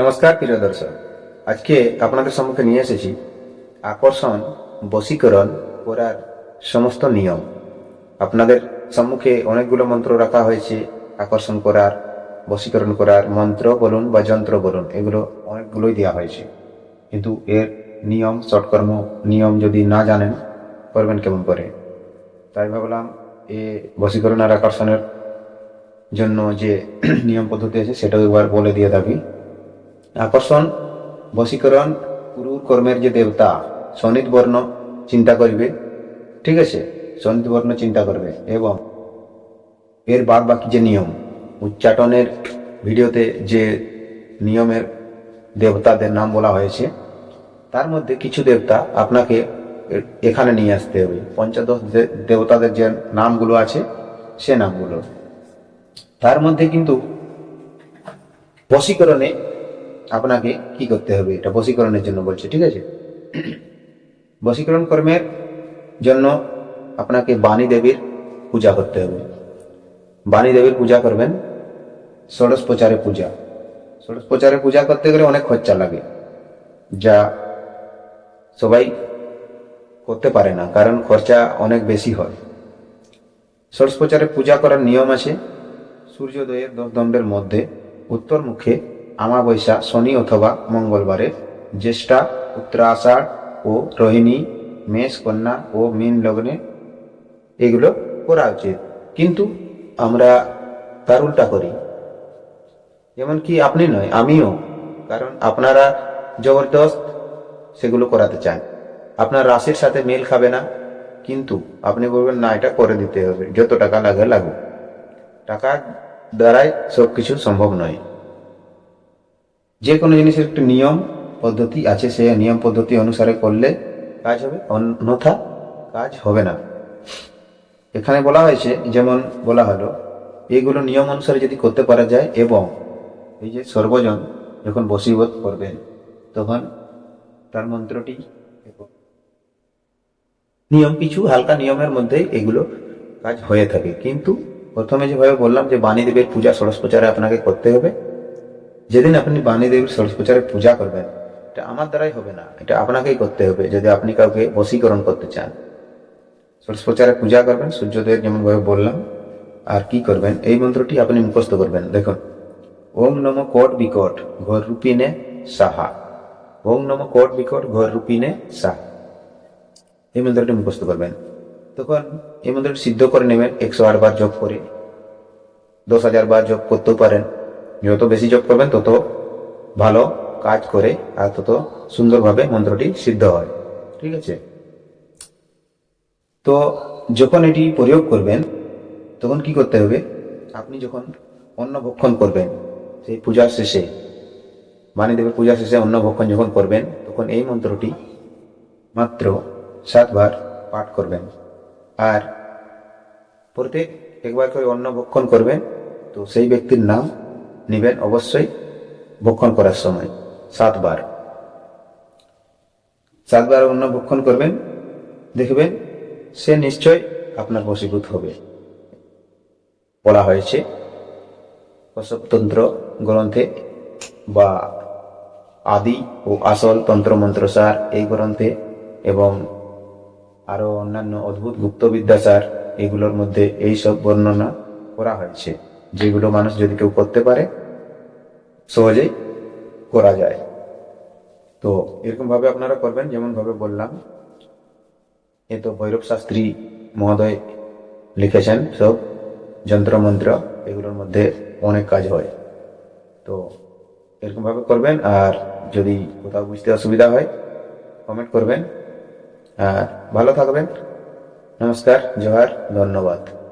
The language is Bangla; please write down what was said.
নমস্কার, প্রিয় দর্শক। আজকে আপনাদের সম্মুখে নিয়ে এসেছি আকর্ষণ, বশীকরণ করার সমস্ত নিয়ম। আপনাদের সম্মুখে অনেকগুলো মন্ত্র রাখা হয়েছে, আকর্ষণ করার, বশীকরণ করার মন্ত্র বলুন বা যন্ত্র বলুন, এগুলো অনেকগুলোই দেওয়া হয়েছে। কিন্তু এর নিয়ম শর্টকর্ম নিয়ম যদি না জানেন, করবেন কেমন করে? তাই ভাবলাম এ বশীকরণ আর আকর্ষণের জন্য যে নিয়ম পদ্ধতি আছে, সেটাও একবার বলে দিয়ে থাকি। আকর্ষণ, বশীকরণ পুরুর কর্মের যে দেবতা সনিত বর্ণ চিন্তা করবে। ঠিক আছে? সনিত বর্ণ চিন্তা করবে এবং এর বাদ বাকি যে নিয়ম, উচ্চাটনের ভিডিওতে যে নিয়মের দেবতাদের নাম বলা হয়েছে, তার মধ্যে কিছু দেবতা আপনাকে এখানে নিয়ে আসতে হবে। পঞ্চদশ দেবতাদের যে নামগুলো আছে, সে নামগুলো। তার মধ্যে কিন্তু বশীকরণে আপনাকে কি করতে হবে? এটা বশীকরণের জন্য বলছে, ঠিক আছে? বশীকরণ কর্মের জন্য আপনাকে বাণী দেবীর পূজা করতে হবে। বাণী দেবীর পূজা করবেন, ষোড়শ প্রচারে পূজা। ষোড়শ প্রচারে পূজা করতে গেলে অনেক খরচা লাগে, যা সবাই করতে পারে না, কারণ খরচা অনেক বেশি হয়। ষোড়শ প্রচারে পূজা করার নিয়ম আছে, সূর্যোদয়ের দশ দণ্ডের মধ্যে উত্তর মুখে আমাবস্যা শনি অথবা মঙ্গলবারে জ্যেষ্ঠা, উত্তরাষাঢ় ও রোহিণী, মেষ, কন্যা ও মীন লগ্নে এগুলো করা উচিত। কিন্তু আমরা তার উল্টা করি। যেমন কি আপনি নয়, আমিও। কারণ আপনারা জবরদস্ত সেগুলো করাতে চান। আপনার রাশির সাথে মেল খাবে না। কিন্তু আপনি বলবেন, না, এটা করে দিতে হবে। যত টাকা লাগে, লাগুক। টাকা দ্বারাই সব কিছু সম্ভব নয়। যে কোনো জিনিসের একটি নিয়ম, পদ্ধতি আছে, সে নিয়ম, পদ্ধতি অনুসারে করলে কাজ হবে, অন্যথা কাজ হবে না। এখানে বলা হয়েছে, যেমন বলা হলো, এগুলো নিয়ম অনুসারে যদি করতে পারা যায় এবং এই যে সর্বজন যখন বসীবোধ করবেন, তখন তার মন্ত্রটি নিয়ম, কিছু হালকা নিয়মের মধ্যে এগুলো কাজ হয়ে থাকে। কিন্তু প্রথমে যেভাবে বললাম যে বাণী দেবের পূজা, ষোড়শ প্রচারে আপনাকে করতে হবে। যেদিন আপনি বাণী দেবীর প্রচারে পূজা করবেন, এটা আমার দ্বারাই হবে না, এটা আপনাকেই করতে হবে, যদি আপনি কাউকে বশীকরণ করতে চান। প্রচারে পূজা করবেন, সূর্যোদয়ের যেমনভাবে বললাম, আর কি করবেন, এই মন্ত্রটি আপনি মুখস্থ করবেন। দেখুন, ওম নম কোট বিকট ঘর রূপিনে সাহা। ওম নম কোট বিকট ঘর রূপিনে সাহা। এই মন্ত্রটি মুখস্থ করবেন। তখন এই মন্ত্রটি সিদ্ধ করে নেবেন, একশো আট বার জপ করে। দশ হাজার বার জপ করতেও পারেন। যত বেশি জপ করবেন, তত ভালো কাজ করে আর তত সুন্দরভাবে মন্ত্রটি সিদ্ধ হয়। ঠিক আছে? তো যখন এটি প্রয়োগ করবেন, তখন কি করতে হবে? আপনি যখন অন্ন ভক্ষণ করবেন, সেই পূজার শেষে বাণীদেবের পূজার শেষে অন্ন ভক্ষণ যখন করবেন, তখন এই মন্ত্রটি মাত্র সাতবার পাঠ করবেন। আর প্রত্যেক একবার করে অন্ন ভক্ষণ করবেন, তো সেই ব্যক্তির নাম নেবেন অবশ্যই ভক্ষণ করার সময়, সাতবার। সাতবার অন্ন ভক্ষণ করবেন, দেখবেন সে নিশ্চয় আপনার বশীভূত হবে। বলা হয়েছে কশ্যপতন্ত্র গ্রন্থে বা আদি ও আসল তন্ত্র তন্ত্রমন্ত্রসার এই গ্রন্থে এবং আরও অন্যান্য অদ্ভুত গুপ্ত বিদ্যাচার এগুলোর মধ্যে এই সব বর্ণনা করা হয়েছে। যেগুলো মানুষ যদি কেউ করতে পারে, সহজেই করা যায়। তো এরকম ভাবে আপনারা করবেন যেমন ভাবে বললাম। এ তো ভৈরব শাস্ত্রী মহোদয় লিখেছেন সব যন্ত্রমন্ত্র, এগুলোর মধ্যে অনেক কাজ হয়। তো এরকম ভাবে করবেন, আর যদি কোথাও বুঝতে অসুবিধা হয় কমেন্ট করবেন। আর ভালো থাকবেন। নমস্কার, জোহার, ধন্যবাদ।